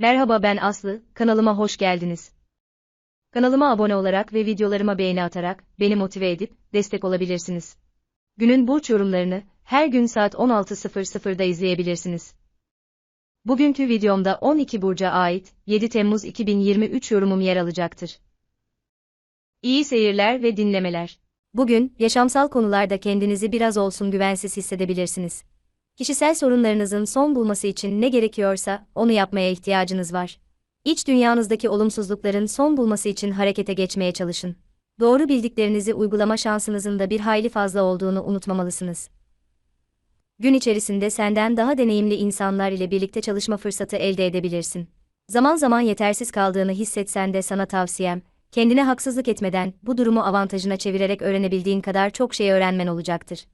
Merhaba ben Aslı, kanalıma hoş geldiniz. Kanalıma abone olarak ve videolarıma beğeni atarak beni motive edip destek olabilirsiniz. Günün burç yorumlarını her gün saat 16.00'da izleyebilirsiniz. Bugünkü videomda 12 burca ait 7 Temmuz 2023 yorumum yer alacaktır. İyi seyirler ve dinlemeler. Bugün yaşamsal konularda kendinizi biraz olsun güvensiz hissedebilirsiniz. Kişisel sorunlarınızın son bulması için ne gerekiyorsa onu yapmaya ihtiyacınız var. İç dünyanızdaki olumsuzlukların son bulması için harekete geçmeye çalışın. Doğru bildiklerinizi uygulama şansınızın da bir hayli fazla olduğunu unutmamalısınız. Gün içerisinde senden daha deneyimli insanlar ile birlikte çalışma fırsatı elde edebilirsin. Zaman zaman yetersiz kaldığını hissetsen de sana tavsiyem, kendine haksızlık etmeden bu durumu avantajına çevirerek öğrenebildiğin kadar çok şey öğrenmen olacaktır.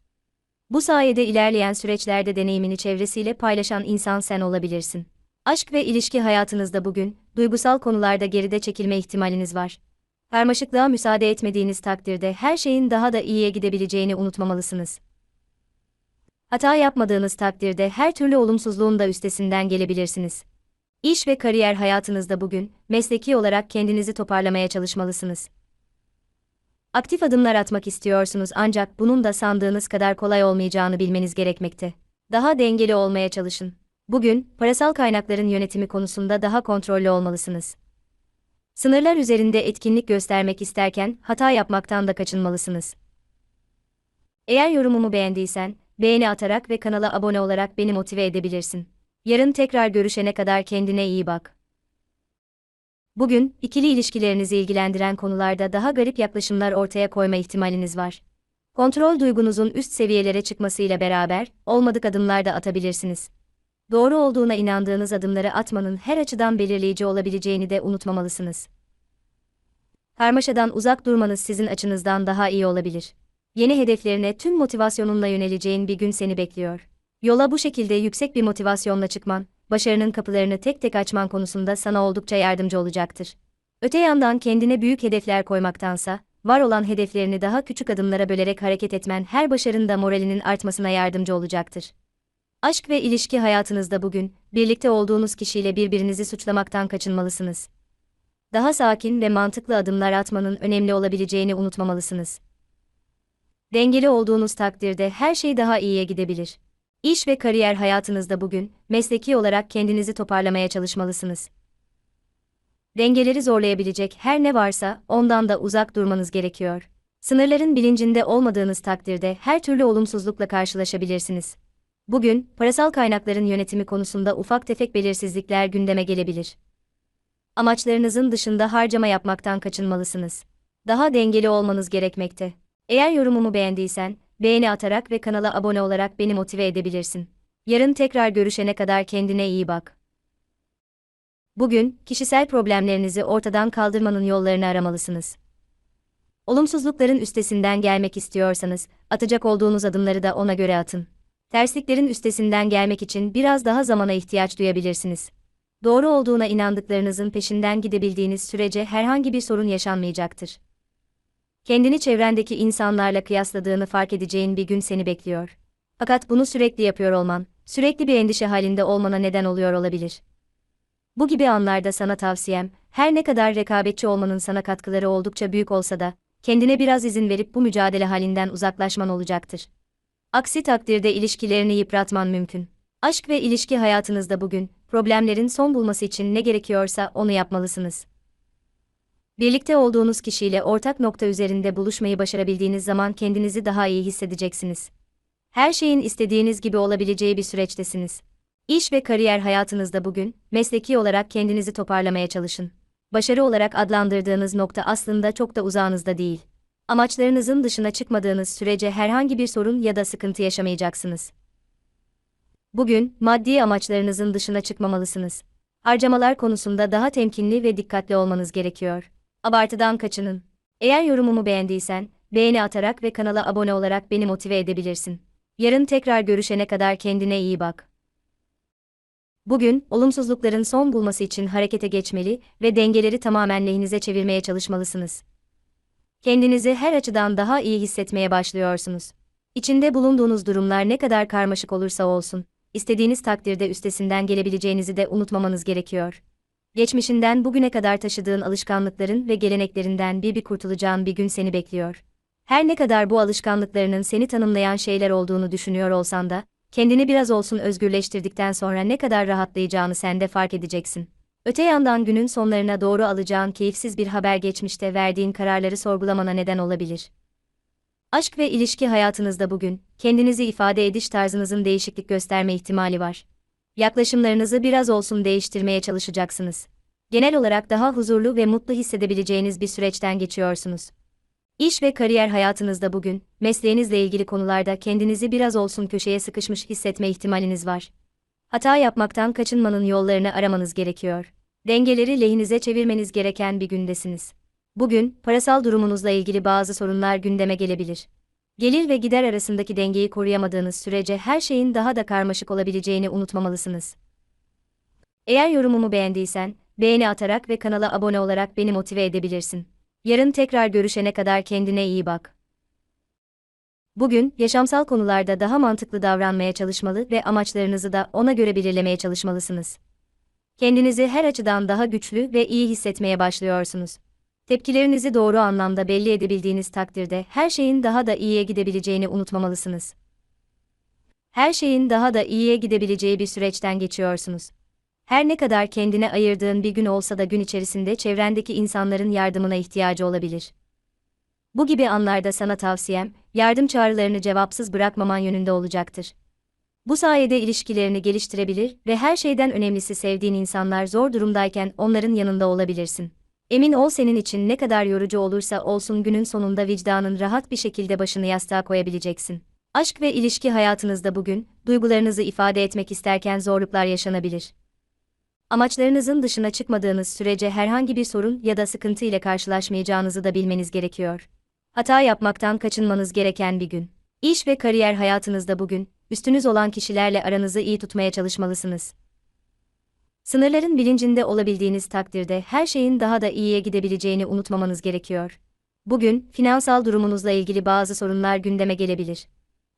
Bu sayede ilerleyen süreçlerde deneyimini çevresiyle paylaşan insan sen olabilirsin. Aşk ve ilişki hayatınızda bugün, duygusal konularda geride çekilme ihtimaliniz var. Karmaşıklığa müsaade etmediğiniz takdirde her şeyin daha da iyiye gidebileceğini unutmamalısınız. Hata yapmadığınız takdirde her türlü olumsuzluğun da üstesinden gelebilirsiniz. İş ve kariyer hayatınızda bugün, mesleki olarak kendinizi toparlamaya çalışmalısınız. Aktif adımlar atmak istiyorsunuz ancak bunun da sandığınız kadar kolay olmayacağını bilmeniz gerekmekte. Daha dengeli olmaya çalışın. Bugün, parasal kaynakların yönetimi konusunda daha kontrollü olmalısınız. Sınırlar üzerinde etkinlik göstermek isterken hata yapmaktan da kaçınmalısınız. Eğer yorumumu beğendiysen, beğeni atarak ve kanala abone olarak beni motive edebilirsin. Yarın tekrar görüşene kadar kendine iyi bak. Bugün, ikili ilişkilerinizi ilgilendiren konularda daha garip yaklaşımlar ortaya koyma ihtimaliniz var. Kontrol duygunuzun üst seviyelere çıkmasıyla beraber, olmadık adımlar da atabilirsiniz. Doğru olduğuna inandığınız adımları atmanın her açıdan belirleyici olabileceğini de unutmamalısınız. Karmaşadan uzak durmanız sizin açınızdan daha iyi olabilir. Yeni hedeflerine tüm motivasyonunla yöneleceğin bir gün seni bekliyor. Yola bu şekilde yüksek bir motivasyonla çıkman, başarının kapılarını tek tek açman konusunda sana oldukça yardımcı olacaktır. Öte yandan kendine büyük hedefler koymaktansa, var olan hedeflerini daha küçük adımlara bölerek hareket etmen her başarında moralinin artmasına yardımcı olacaktır. Aşk ve ilişki hayatınızda bugün, birlikte olduğunuz kişiyle birbirinizi suçlamaktan kaçınmalısınız. Daha sakin ve mantıklı adımlar atmanın önemli olabileceğini unutmamalısınız. Dengeli olduğunuz takdirde her şey daha iyiye gidebilir. İş ve kariyer hayatınızda bugün, mesleki olarak kendinizi toparlamaya çalışmalısınız. Dengeleri zorlayabilecek her ne varsa ondan da uzak durmanız gerekiyor. Sınırların bilincinde olmadığınız takdirde her türlü olumsuzlukla karşılaşabilirsiniz. Bugün, parasal kaynakların yönetimi konusunda ufak tefek belirsizlikler gündeme gelebilir. Amaçlarınızın dışında harcama yapmaktan kaçınmalısınız. Daha dengeli olmanız gerekmekte. Eğer yorumumu beğendiysen, beğeni atarak ve kanala abone olarak beni motive edebilirsin. Yarın tekrar görüşene kadar kendine iyi bak. Bugün, kişisel problemlerinizi ortadan kaldırmanın yollarını aramalısınız. Olumsuzlukların üstesinden gelmek istiyorsanız, atacak olduğunuz adımları da ona göre atın. Tersliklerin üstesinden gelmek için biraz daha zamana ihtiyaç duyabilirsiniz. Doğru olduğuna inandıklarınızın peşinden gidebildiğiniz sürece herhangi bir sorun yaşanmayacaktır kendini çevrendeki insanlarla kıyasladığını fark edeceğin bir gün seni bekliyor. Fakat bunu sürekli yapıyor olman, sürekli bir endişe halinde olmana neden oluyor olabilir. Bu gibi anlarda sana tavsiyem, her ne kadar rekabetçi olmanın sana katkıları oldukça büyük olsa da, kendine biraz izin verip bu mücadele halinden uzaklaşman olacaktır. Aksi takdirde ilişkilerini yıpratman mümkün. Aşk ve ilişki hayatınızda bugün, problemlerin son bulması için ne gerekiyorsa onu yapmalısınız. Birlikte olduğunuz kişiyle ortak nokta üzerinde buluşmayı başarabildiğiniz zaman kendinizi daha iyi hissedeceksiniz. Her şeyin istediğiniz gibi olabileceği bir süreçtesiniz. İş ve kariyer hayatınızda bugün, mesleki olarak kendinizi toparlamaya çalışın. Başarı olarak adlandırdığınız nokta aslında çok da uzağınızda değil. Amaçlarınızın dışına çıkmadığınız sürece herhangi bir sorun ya da sıkıntı yaşamayacaksınız. Bugün, maddi amaçlarınızın dışına çıkmamalısınız. Harcamalar konusunda daha temkinli ve dikkatli olmanız gerekiyor. Abartıdan kaçının. Eğer yorumumu beğendiysen, beğeni atarak ve kanala abone olarak beni motive edebilirsin. Yarın tekrar görüşene kadar kendine iyi bak. Bugün, olumsuzlukların son bulması için harekete geçmeli ve dengeleri tamamen lehinize çevirmeye çalışmalısınız. Kendinizi her açıdan daha iyi hissetmeye başlıyorsunuz. İçinde bulunduğunuz durumlar ne kadar karmaşık olursa olsun, istediğiniz takdirde üstesinden gelebileceğinizi de unutmamanız gerekiyor. Geçmişinden bugüne kadar taşıdığın alışkanlıkların ve geleneklerinden bir bir kurtulacağın bir gün seni bekliyor. Her ne kadar bu alışkanlıklarının seni tanımlayan şeyler olduğunu düşünüyor olsan da, kendini biraz olsun özgürleştirdikten sonra ne kadar rahatlayacağını sen de fark edeceksin. Öte yandan günün sonlarına doğru alacağın keyifsiz bir haber geçmişte verdiğin kararları sorgulamana neden olabilir. Aşk ve ilişki hayatınızda bugün, kendinizi ifade ediş tarzınızın değişiklik gösterme ihtimali var. Yaklaşımlarınızı biraz olsun değiştirmeye çalışacaksınız. Genel olarak daha huzurlu ve mutlu hissedebileceğiniz bir süreçten geçiyorsunuz. İş ve kariyer hayatınızda bugün, mesleğinizle ilgili konularda kendinizi biraz olsun köşeye sıkışmış hissetme ihtimaliniz var. Hata yapmaktan kaçınmanın yollarını aramanız gerekiyor. Dengeleri lehinize çevirmeniz gereken bir gündesiniz. Bugün, parasal durumunuzla ilgili bazı sorunlar gündeme gelebilir. Gelir ve gider arasındaki dengeyi koruyamadığınız sürece her şeyin daha da karmaşık olabileceğini unutmamalısınız. Eğer yorumumu beğendiysen, beğeni atarak ve kanala abone olarak beni motive edebilirsin. Yarın tekrar görüşene kadar kendine iyi bak. Bugün, yaşamsal konularda daha mantıklı davranmaya çalışmalı ve amaçlarınızı da ona göre belirlemeye çalışmalısınız. Kendinizi her açıdan daha güçlü ve iyi hissetmeye başlıyorsunuz. Tepkilerinizi doğru anlamda belli edebildiğiniz takdirde her şeyin daha da iyiye gidebileceğini unutmamalısınız. Her şeyin daha da iyiye gidebileceği bir süreçten geçiyorsunuz. Her ne kadar kendine ayırdığın bir gün olsa da gün içerisinde çevrendeki insanların yardımına ihtiyacı olabilir. Bu gibi anlarda sana tavsiyem, yardım çağrılarını cevapsız bırakmaman yönünde olacaktır. Bu sayede ilişkilerini geliştirebilir ve her şeyden önemlisi sevdiğin insanlar zor durumdayken onların yanında olabilirsin. Emin ol senin için ne kadar yorucu olursa olsun günün sonunda vicdanın rahat bir şekilde başını yastığa koyabileceksin. Aşk ve ilişki hayatınızda bugün, duygularınızı ifade etmek isterken zorluklar yaşanabilir. Amaçlarınızın dışına çıkmadığınız sürece herhangi bir sorun ya da sıkıntı ile karşılaşmayacağınızı da bilmeniz gerekiyor. Hata yapmaktan kaçınmanız gereken bir gün. İş ve kariyer hayatınızda bugün, üstünüz olan kişilerle aranızı iyi tutmaya çalışmalısınız. Sınırların bilincinde olabildiğiniz takdirde her şeyin daha da iyiye gidebileceğini unutmamanız gerekiyor. Bugün, finansal durumunuzla ilgili bazı sorunlar gündeme gelebilir.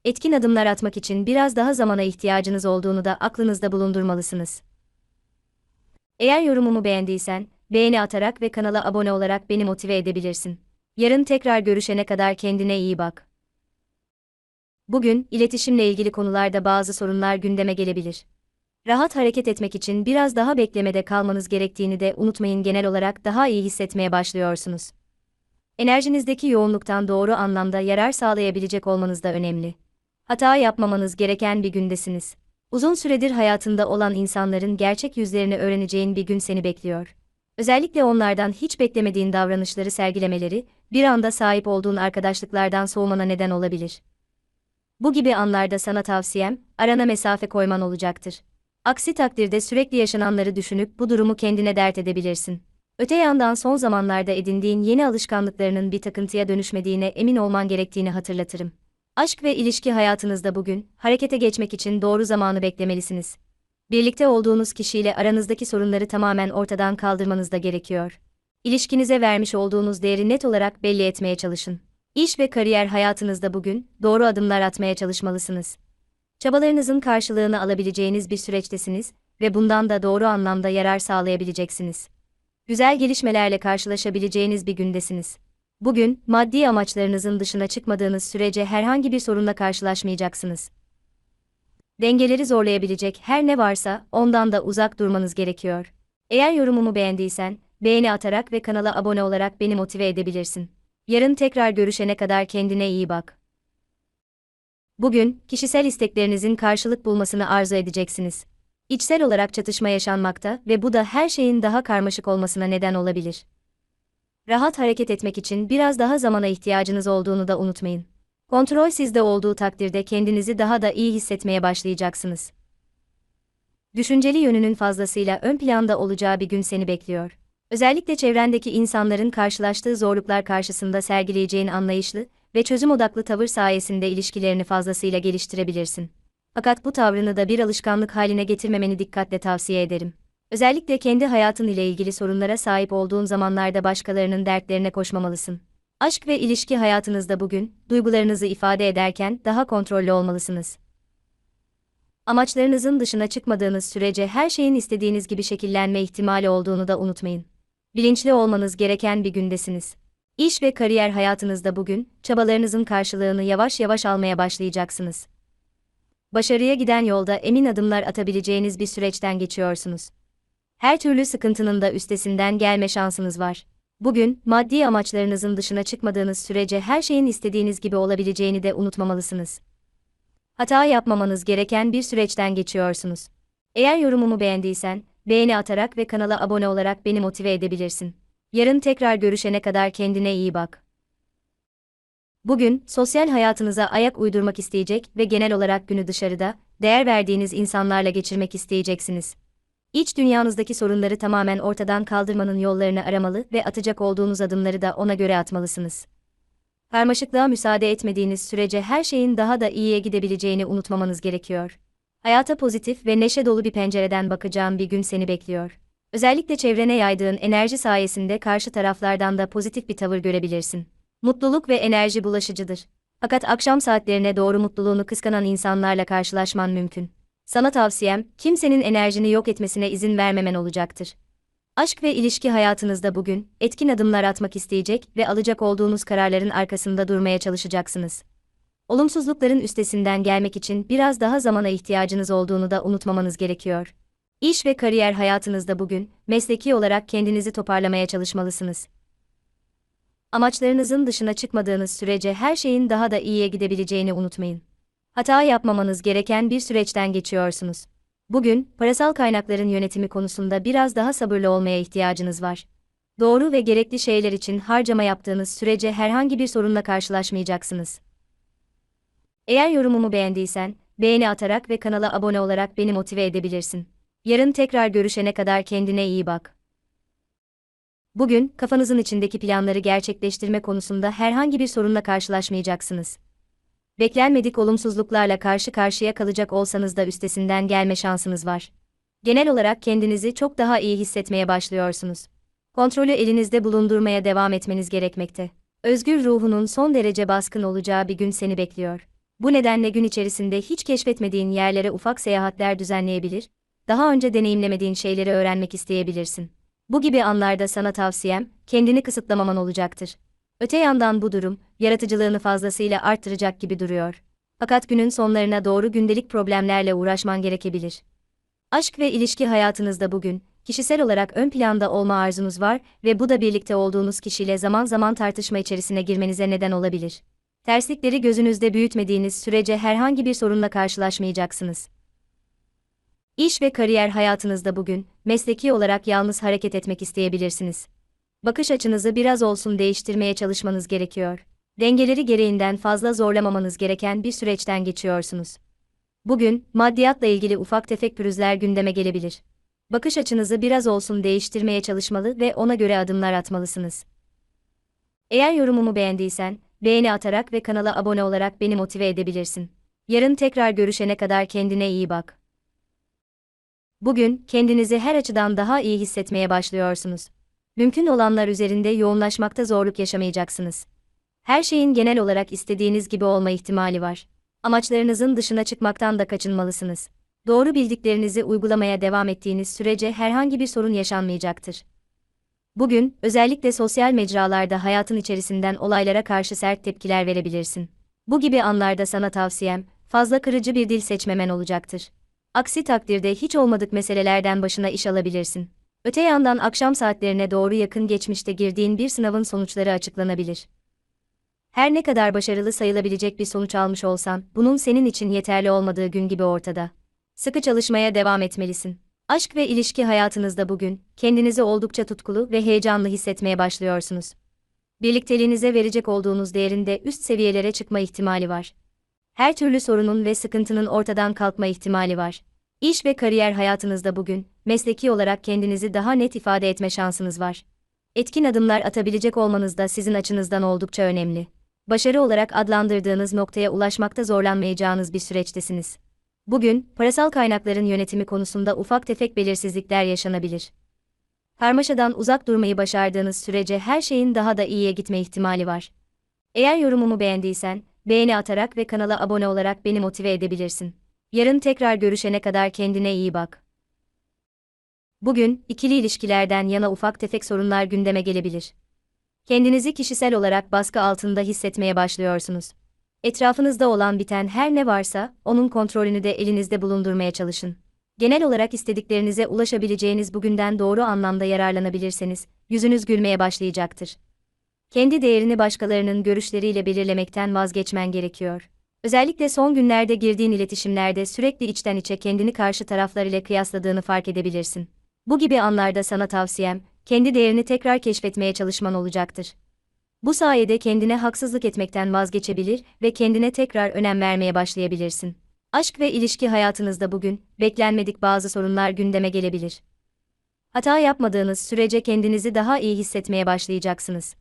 Etkin adımlar atmak için biraz daha zamana ihtiyacınız olduğunu da aklınızda bulundurmalısınız. Eğer yorumumu beğendiysen, beğeni atarak ve kanala abone olarak beni motive edebilirsin. Yarın tekrar görüşene kadar kendine iyi bak. Bugün, iletişimle ilgili konularda bazı sorunlar gündeme gelebilir. Rahat hareket etmek için biraz daha beklemede kalmanız gerektiğini de unutmayın genel olarak daha iyi hissetmeye başlıyorsunuz. Enerjinizdeki yoğunluktan doğru anlamda yarar sağlayabilecek olmanız da önemli. Hata yapmamanız gereken bir gündesiniz. Uzun süredir hayatında olan insanların gerçek yüzlerini öğreneceğin bir gün seni bekliyor. Özellikle onlardan hiç beklemediğin davranışları sergilemeleri, bir anda sahip olduğun arkadaşlıklardan soğumana neden olabilir. Bu gibi anlarda sana tavsiyem, arana mesafe koyman olacaktır. Aksi takdirde sürekli yaşananları düşünüp bu durumu kendine dert edebilirsin. Öte yandan son zamanlarda edindiğin yeni alışkanlıklarının bir takıntıya dönüşmediğine emin olman gerektiğini hatırlatırım. Aşk ve ilişki hayatınızda bugün, harekete geçmek için doğru zamanı beklemelisiniz. Birlikte olduğunuz kişiyle aranızdaki sorunları tamamen ortadan kaldırmanız da gerekiyor. İlişkinize vermiş olduğunuz değeri net olarak belli etmeye çalışın. İş ve kariyer hayatınızda bugün, doğru adımlar atmaya çalışmalısınız. Çabalarınızın karşılığını alabileceğiniz bir süreçtesiniz ve bundan da doğru anlamda yarar sağlayabileceksiniz. Güzel gelişmelerle karşılaşabileceğiniz bir gündesiniz. Bugün, maddi amaçlarınızın dışına çıkmadığınız sürece herhangi bir sorunla karşılaşmayacaksınız. Dengeleri zorlayabilecek her ne varsa ondan da uzak durmanız gerekiyor. Eğer yorumumu beğendiysen, beğeni atarak ve kanala abone olarak beni motive edebilirsin. Yarın tekrar görüşene kadar kendine iyi bak. Bugün, kişisel isteklerinizin karşılık bulmasını arzu edeceksiniz. İçsel olarak çatışma yaşanmakta ve bu da her şeyin daha karmaşık olmasına neden olabilir. Rahat hareket etmek için biraz daha zamana ihtiyacınız olduğunu da unutmayın. Kontrol sizde olduğu takdirde kendinizi daha da iyi hissetmeye başlayacaksınız. Düşünceli yönünün fazlasıyla ön planda olacağı bir gün seni bekliyor. Özellikle çevrendeki insanların karşılaştığı zorluklar karşısında sergileyeceğin anlayışlı ve çözüm odaklı tavır sayesinde ilişkilerini fazlasıyla geliştirebilirsin. Fakat bu tavrını da bir alışkanlık haline getirmemeni dikkatle tavsiye ederim. Özellikle kendi hayatın ile ilgili sorunlara sahip olduğun zamanlarda başkalarının dertlerine koşmamalısın. Aşk ve ilişki hayatınızda bugün, duygularınızı ifade ederken daha kontrollü olmalısınız. Amaçlarınızın dışına çıkmadığınız sürece her şeyin istediğiniz gibi şekillenme ihtimali olduğunu da unutmayın. Bilinçli olmanız gereken bir gündesiniz. İş ve kariyer hayatınızda bugün, çabalarınızın karşılığını yavaş yavaş almaya başlayacaksınız. Başarıya giden yolda emin adımlar atabileceğiniz bir süreçten geçiyorsunuz. Her türlü sıkıntının da üstesinden gelme şansınız var. Bugün, maddi amaçlarınızın dışına çıkmadığınız sürece her şeyin istediğiniz gibi olabileceğini de unutmamalısınız. Hata yapmamanız gereken bir süreçten geçiyorsunuz. Eğer yorumumu beğendiysen, beğeni atarak ve kanala abone olarak beni motive edebilirsin. Yarın tekrar görüşene kadar kendine iyi bak. Bugün, sosyal hayatınıza ayak uydurmak isteyecek ve genel olarak günü dışarıda, değer verdiğiniz insanlarla geçirmek isteyeceksiniz. İç dünyanızdaki sorunları tamamen ortadan kaldırmanın yollarını aramalı ve atacak olduğunuz adımları da ona göre atmalısınız. Karmaşıklığa müsaade etmediğiniz sürece her şeyin daha da iyiye gidebileceğini unutmamanız gerekiyor. Hayata pozitif ve neşe dolu bir pencereden bakacağın bir gün seni bekliyor. Özellikle çevrene yaydığın enerji sayesinde karşı taraflardan da pozitif bir tavır görebilirsin. Mutluluk ve enerji bulaşıcıdır. Fakat akşam saatlerine doğru mutluluğunu kıskanan insanlarla karşılaşman mümkün. Sana tavsiyem, kimsenin enerjini yok etmesine izin vermemen olacaktır. Aşk ve ilişki hayatınızda bugün, etkin adımlar atmak isteyecek ve alacak olduğunuz kararların arkasında durmaya çalışacaksınız. Olumsuzlukların üstesinden gelmek için biraz daha zamana ihtiyacınız olduğunu da unutmamanız gerekiyor. İş ve kariyer hayatınızda bugün, mesleki olarak kendinizi toparlamaya çalışmalısınız. Amaçlarınızın dışına çıkmadığınız sürece her şeyin daha da iyiye gidebileceğini unutmayın. Hata yapmamanız gereken bir süreçten geçiyorsunuz. Bugün, parasal kaynakların yönetimi konusunda biraz daha sabırlı olmaya ihtiyacınız var. Doğru ve gerekli şeyler için harcama yaptığınız sürece herhangi bir sorunla karşılaşmayacaksınız. Eğer yorumumu beğendiysen, beğeni atarak ve kanala abone olarak beni motive edebilirsin. Yarın tekrar görüşene kadar kendine iyi bak. Bugün, kafanızın içindeki planları gerçekleştirme konusunda herhangi bir sorunla karşılaşmayacaksınız. Beklenmedik olumsuzluklarla karşı karşıya kalacak olsanız da üstesinden gelme şansınız var. Genel olarak kendinizi çok daha iyi hissetmeye başlıyorsunuz. Kontrolü elinizde bulundurmaya devam etmeniz gerekmekte. Özgür ruhunun son derece baskın olacağı bir gün seni bekliyor. Bu nedenle gün içerisinde hiç keşfetmediğin yerlere ufak seyahatler düzenleyebilir, daha önce deneyimlemediğin şeyleri öğrenmek isteyebilirsin. Bu gibi anlarda sana tavsiyem, kendini kısıtlamaman olacaktır. Öte yandan bu durum, yaratıcılığını fazlasıyla arttıracak gibi duruyor. Fakat günün sonlarına doğru gündelik problemlerle uğraşman gerekebilir. Aşk ve ilişki hayatınızda bugün, kişisel olarak ön planda olma arzunuz var ve bu da birlikte olduğunuz kişiyle zaman zaman tartışma içerisine girmenize neden olabilir. Terslikleri gözünüzde büyütmediğiniz sürece herhangi bir sorunla karşılaşmayacaksınız. İş ve kariyer hayatınızda bugün, mesleki olarak yalnız hareket etmek isteyebilirsiniz. Bakış açınızı biraz olsun değiştirmeye çalışmanız gerekiyor. Dengeleri gereğinden fazla zorlamamanız gereken bir süreçten geçiyorsunuz. Bugün, maddiyatla ilgili ufak tefek pürüzler gündeme gelebilir. Bakış açınızı biraz olsun değiştirmeye çalışmalı ve ona göre adımlar atmalısınız. Eğer yorumumu beğendiysen, beğeni atarak ve kanala abone olarak beni motive edebilirsin. Yarın tekrar görüşene kadar kendine iyi bak. Bugün, kendinizi her açıdan daha iyi hissetmeye başlıyorsunuz. Mümkün olanlar üzerinde yoğunlaşmakta zorluk yaşamayacaksınız. Her şeyin genel olarak istediğiniz gibi olma ihtimali var. Amaçlarınızın dışına çıkmaktan da kaçınmalısınız. Doğru bildiklerinizi uygulamaya devam ettiğiniz sürece herhangi bir sorun yaşanmayacaktır. Bugün, özellikle sosyal mecralarda hayatın içerisinden olaylara karşı sert tepkiler verebilirsin. Bu gibi anlarda sana tavsiyem, fazla kırıcı bir dil seçmemen olacaktır. Aksi takdirde hiç olmadık meselelerden başına iş alabilirsin. Öte yandan akşam saatlerine doğru yakın geçmişte girdiğin bir sınavın sonuçları açıklanabilir. Her ne kadar başarılı sayılabilecek bir sonuç almış olsan, bunun senin için yeterli olmadığı gün gibi ortada. Sıkı çalışmaya devam etmelisin. Aşk ve ilişki hayatınızda bugün, kendinizi oldukça tutkulu ve heyecanlı hissetmeye başlıyorsunuz. Birlikteliğinize verecek olduğunuz değerinde üst seviyelere çıkma ihtimali var. Her türlü sorunun ve sıkıntının ortadan kalkma ihtimali var. İş ve kariyer hayatınızda bugün, mesleki olarak kendinizi daha net ifade etme şansınız var. Etkin adımlar atabilecek olmanız da sizin açınızdan oldukça önemli. Başarı olarak adlandırdığınız noktaya ulaşmakta zorlanmayacağınız bir süreçtesiniz. Bugün, parasal kaynakların yönetimi konusunda ufak tefek belirsizlikler yaşanabilir. Karmaşadan uzak durmayı başardığınız sürece her şeyin daha da iyiye gitme ihtimali var. Eğer yorumumu beğendiysen, beğeni atarak ve kanala abone olarak beni motive edebilirsin. Yarın tekrar görüşene kadar kendine iyi bak. Bugün, ikili ilişkilerden yana ufak tefek sorunlar gündeme gelebilir. Kendinizi kişisel olarak baskı altında hissetmeye başlıyorsunuz. Etrafınızda olan biten her ne varsa, onun kontrolünü de elinizde bulundurmaya çalışın. Genel olarak istediklerinize ulaşabileceğiniz bugünden doğru anlamda yararlanabilirseniz, yüzünüz gülmeye başlayacaktır. Kendi değerini başkalarının görüşleriyle belirlemekten vazgeçmen gerekiyor. Özellikle son günlerde girdiğin iletişimlerde sürekli içten içe kendini karşı taraflar ile kıyasladığını fark edebilirsin. Bu gibi anlarda sana tavsiyem, kendi değerini tekrar keşfetmeye çalışman olacaktır. Bu sayede kendine haksızlık etmekten vazgeçebilir ve kendine tekrar önem vermeye başlayabilirsin. Aşk ve ilişki hayatınızda bugün, beklenmedik bazı sorunlar gündeme gelebilir. Hata yapmadığınız sürece kendinizi daha iyi hissetmeye başlayacaksınız.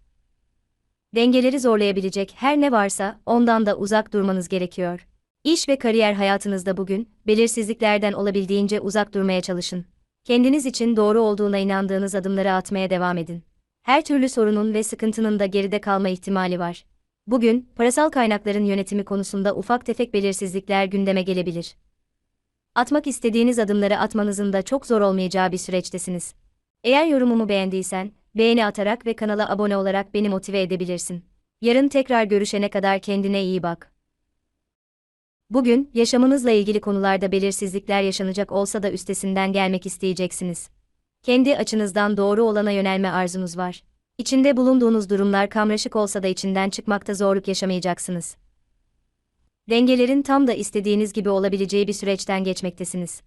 Dengeleri zorlayabilecek her ne varsa ondan da uzak durmanız gerekiyor. İş ve kariyer hayatınızda bugün, belirsizliklerden olabildiğince uzak durmaya çalışın. Kendiniz için doğru olduğuna inandığınız adımları atmaya devam edin. Her türlü sorunun ve sıkıntının da geride kalma ihtimali var. Bugün, parasal kaynakların yönetimi konusunda ufak tefek belirsizlikler gündeme gelebilir. Atmak istediğiniz adımları atmanızın da çok zor olmayacağı bir süreçtesiniz. Eğer yorumumu beğendiysen, beğeni atarak ve kanala abone olarak beni motive edebilirsin. Yarın tekrar görüşene kadar kendine iyi bak. Bugün, yaşamınızla ilgili konularda belirsizlikler yaşanacak olsa da üstesinden gelmek isteyeceksiniz. Kendi açınızdan doğru olana yönelme arzunuz var. İçinde bulunduğunuz durumlar kamraşık olsa da içinden çıkmakta zorluk yaşamayacaksınız. Dengelerin tam da istediğiniz gibi olabileceği bir süreçten geçmektesiniz.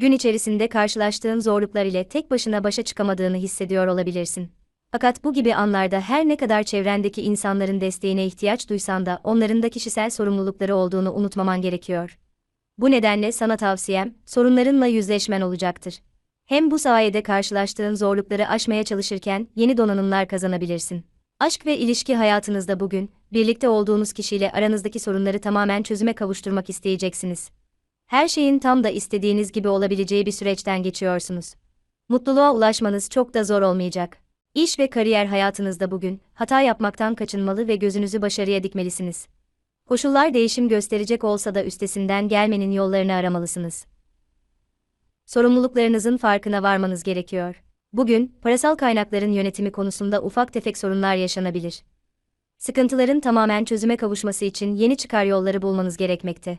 Gün içerisinde karşılaştığın zorluklar ile tek başına başa çıkamadığını hissediyor olabilirsin. Fakat bu gibi anlarda her ne kadar çevrendeki insanların desteğine ihtiyaç duysan da onların da kişisel sorumlulukları olduğunu unutmaman gerekiyor. Bu nedenle sana tavsiyem, sorunlarınla yüzleşmen olacaktır. Hem bu sayede karşılaştığın zorlukları aşmaya çalışırken yeni donanımlar kazanabilirsin. Aşk ve ilişki hayatınızda bugün, birlikte olduğunuz kişiyle aranızdaki sorunları tamamen çözüme kavuşturmak isteyeceksiniz. Her şeyin tam da istediğiniz gibi olabileceği bir süreçten geçiyorsunuz. Mutluluğa ulaşmanız çok da zor olmayacak. İş ve kariyer hayatınızda bugün, hata yapmaktan kaçınmalı ve gözünüzü başarıya dikmelisiniz. Koşullar değişim gösterecek olsa da üstesinden gelmenin yollarını aramalısınız. Sorumluluklarınızın farkına varmanız gerekiyor. Bugün, parasal kaynakların yönetimi konusunda ufak tefek sorunlar yaşanabilir. Sıkıntıların tamamen çözüme kavuşması için yeni çıkar yolları bulmanız gerekmekte.